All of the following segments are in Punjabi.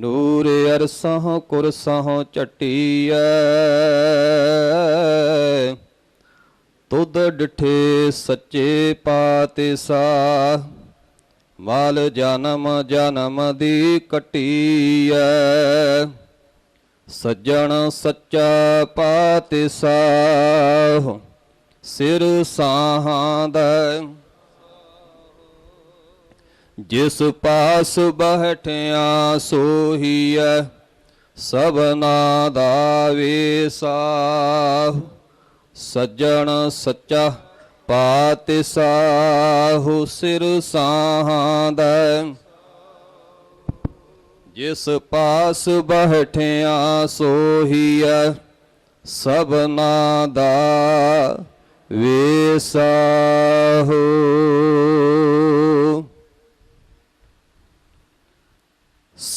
ਨੂਰ ਅਰਸਹ ਕੁਰਸਹ ਚਟੀਐ ਤੁਧ ਡਿਠੇ ਸੱਚੇ ਪਾਤਿਸਾ। ਮਾਲ ਜਨਮ ਜਨਮ ਦੀ ਕਟੀਐ। ਸੱਜਣ ਸੱਚਾ ਪਾਤਿਸਾ। ਸਿਰ ਸਾਹਾਂ ਦਾ ਜਿਸ ਪਾਸ ਬਹਿਠਿਆ ਸੋਹੀਐ, ਸਭਨਾ ਦਾ ਵੇਸਾਹ। ਸੱਜਣ ਸੱਚਾ ਪਾਤਿਸਾਹੁ, ਸਿਰ ਸਾਹਾਂ ਦਾ। ਜਿਸ ਪਾਸ ਬਹਿਠਿਆ ਸੋਹੀਐ, ਸਭਨਾ ਦਾ ਵੇਸਾਹੁ।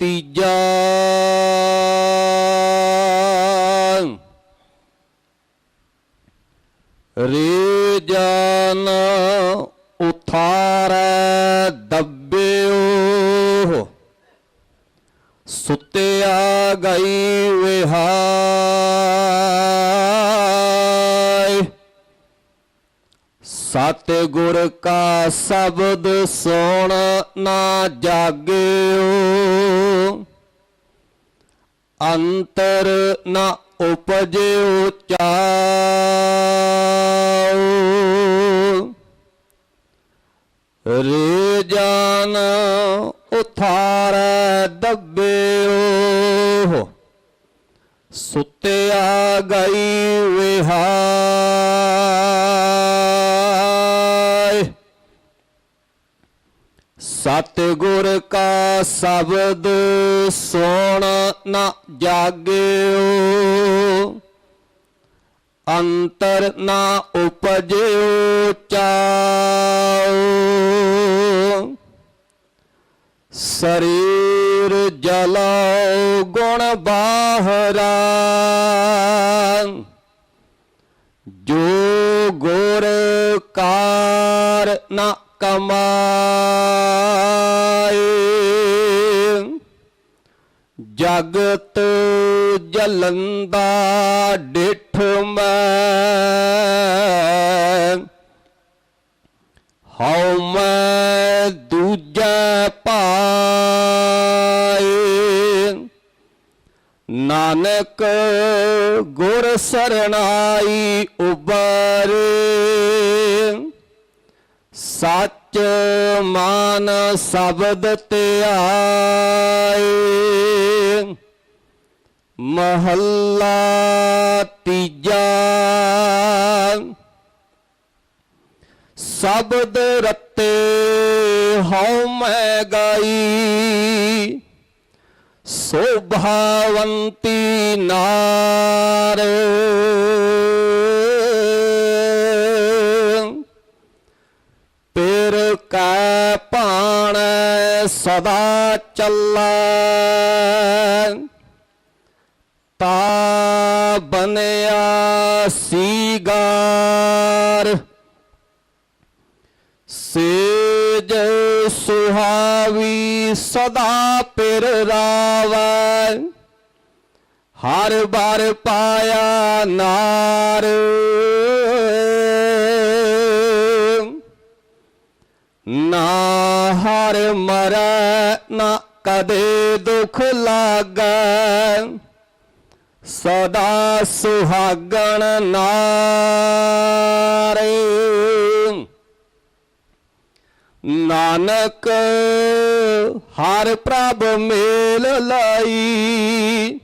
ਤੀਜਾ ਰੇ ਜਨ ਉਥਾਰੈ ਦੱਬਿਓ ਸੁੱਤਿਆ ਗਈ ਵਿਹਾਈ ਸਤ ਗੁਰ ਕਾ ਸ਼ਬਦ ਸੁਣ ਨਾ ਜਾਗਿਓ। ਅੰਤਰ ਨਾ ਉਪਜਿਓ ਚਾਉ ਰੇ ਜਾਨ ਉਥਾਰੈ ਦੱਬਿਓ। ਸੁੱਤਿਆ ਗਈ ਵਿਹਾਈ ਸਤਿਗੁਰ ਕਾ ਸ਼ਬਦ ਸੁਣ ਨਾ ਜਾਗਿਓ। ਅੰਤਰ ਨਾ ਉਪਜਿਓ ਚਾਉ। ਸਰੀਰ ਜਲਉ ਗੁਣ ਬਾਹਰਾ। ਜੋ ਗੁਰ ਕਾਰ ਨਾ ਕਮਾਏ। ਜਗਤ ਜਲੰਦਾ ਡਿਠ ਮੈਂ। ਹਉ ਮੈਂ ਦੂਜਾ ਪਾਏ। ਨਾਨਕ ਗੁਰ ਸਰਣਾਈ ਉਬਰੇ ਸੱਚ ਮਾਨ ਸ਼ਬਦ ਧਿਆਏ ਮਹੱਲਾ ਤੀਜਾ। ਸ਼ਬਦ ਰਤੇ ਹਉ ਮੈਂ ਗਾਈ ਸੋਭਾਵੰਤੀ ਨਾਰ। ਸਦਾ ਚੱਲੈ ਤਾ ਬਨਿਆ ਸੀਗਾਰ। ਸੇਜ ਸੁਹਾਵੀ ਸਦਾ ਪਿਰ ਰਾਵੈ ਹਰ ਬਾਰ ਪਾਇਆ ਨਾਰ। ਮਰ ਮਰੈ ਨਾ ਕਦੇ ਦੁਖ ਲਾਗੈ। ਸਦਾ ਸੁਹਾਗਣ ਨਾਰੇ। ਨਾਨਕ, ਹਰ ਪ੍ਰਭ ਮੇਲ ਲਾਈ,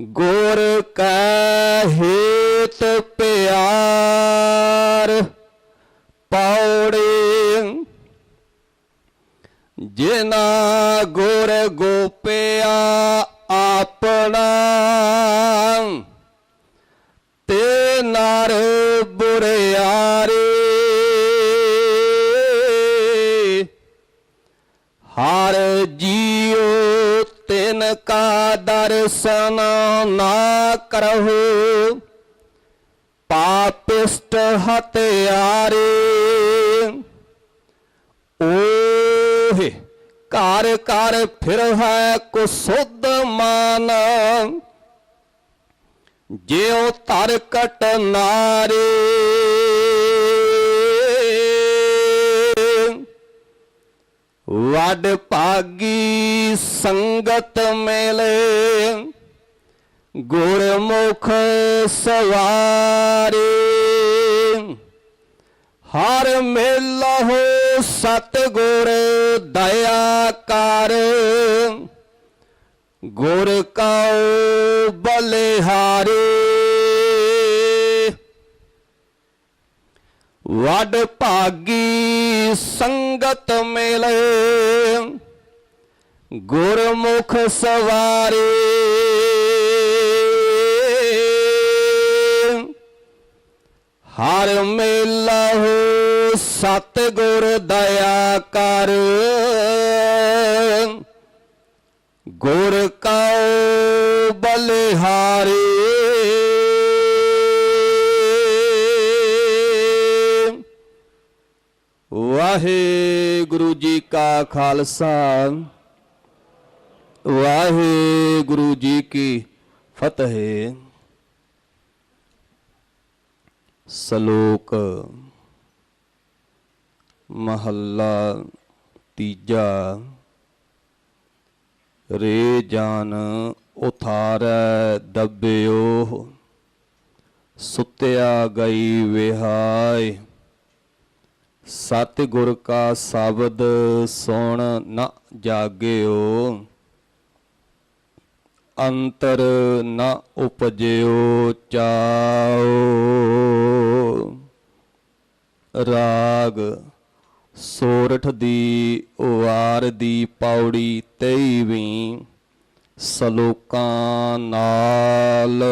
ਗੁਰ ਕੈ ਹੇਤ ਪਿਆਰ। ਜਿਨਾ ਗੁਰ ਗੋਪਿਆ ਆਪਣਾ, ਤੇ ਨਰ ਬੁਰਿਆਰੇ ਹਰ ਜੀਉ ਤਿਨ ਕਾ ਦਰਸ਼ਨ ਨਾ ਕਰਹੁ, ਪਾਪਿਸ਼ਟ ਹਤਿਆਰੇ ਓਹੇ ਘਰ ਘਰ ਫਿਰ ਹੈ ਕੁਸੁੱਧ ਮਾਨ। ਜਿਉ ਧਰ ਕਟ ਨਾਰੇ। ਵਡ ਭਾਗੀ ਸੰਗਤ ਮਿਲੇ। ਗੁਰਮੁਖ ਸਵਾਰੇ। ਹਰ ਮੇਲਾ ਮੇਲਹੁ ਸਤਿਗੁਰ ਦਇਆ ਕਰ। ਗੁਰ ਕਉ ਬਲਿਹਾਰੇ। ਵਡ ਭਾਗੀ ਸੰਗਤ ਮਿਲੇ। ਗੁਰਮੁਖ ਸਵਾਰੇ। ਹਰ ਮੇਲਹੁ ਸਤਿਗੁਰ ਦਇਆ ਕਰ। ਗੁਰ ਕਉ ਬਲਿਹਾਰੀ। ਵਾਹਿਗੁਰੂ ਜੀ ਕਾ ਖਾਲਸਾ। ਵਾਹਿਗੁਰੂ ਜੀ ਕੀ ਫਤਿਹ। ਸ਼ਲੋਕ ਮਹੱਲਾ ਤੀਜਾ, ਰੇ ਜਾਨ ਉਥਾਰੈ ਦੱਬਿਓ, ਸੁੱਤਿਆ ਗਈ ਵਿਹਾय ਸਤਿਗੁਰ ਕਾ ਸ਼ਬਦ ਸੁਣ ਨ ਜਾਗਿਓ, ਅੰਤਰ ਨ ਉਪਜਿਓ ਚਾਓ ਰਾਗ। ਸੋਰਠ ਦੀ ਵਾਰ ਦੀ ਪੌੜੀ 23ਵੀਂ ਸਲੋਕਾਂ ਨਾਲ।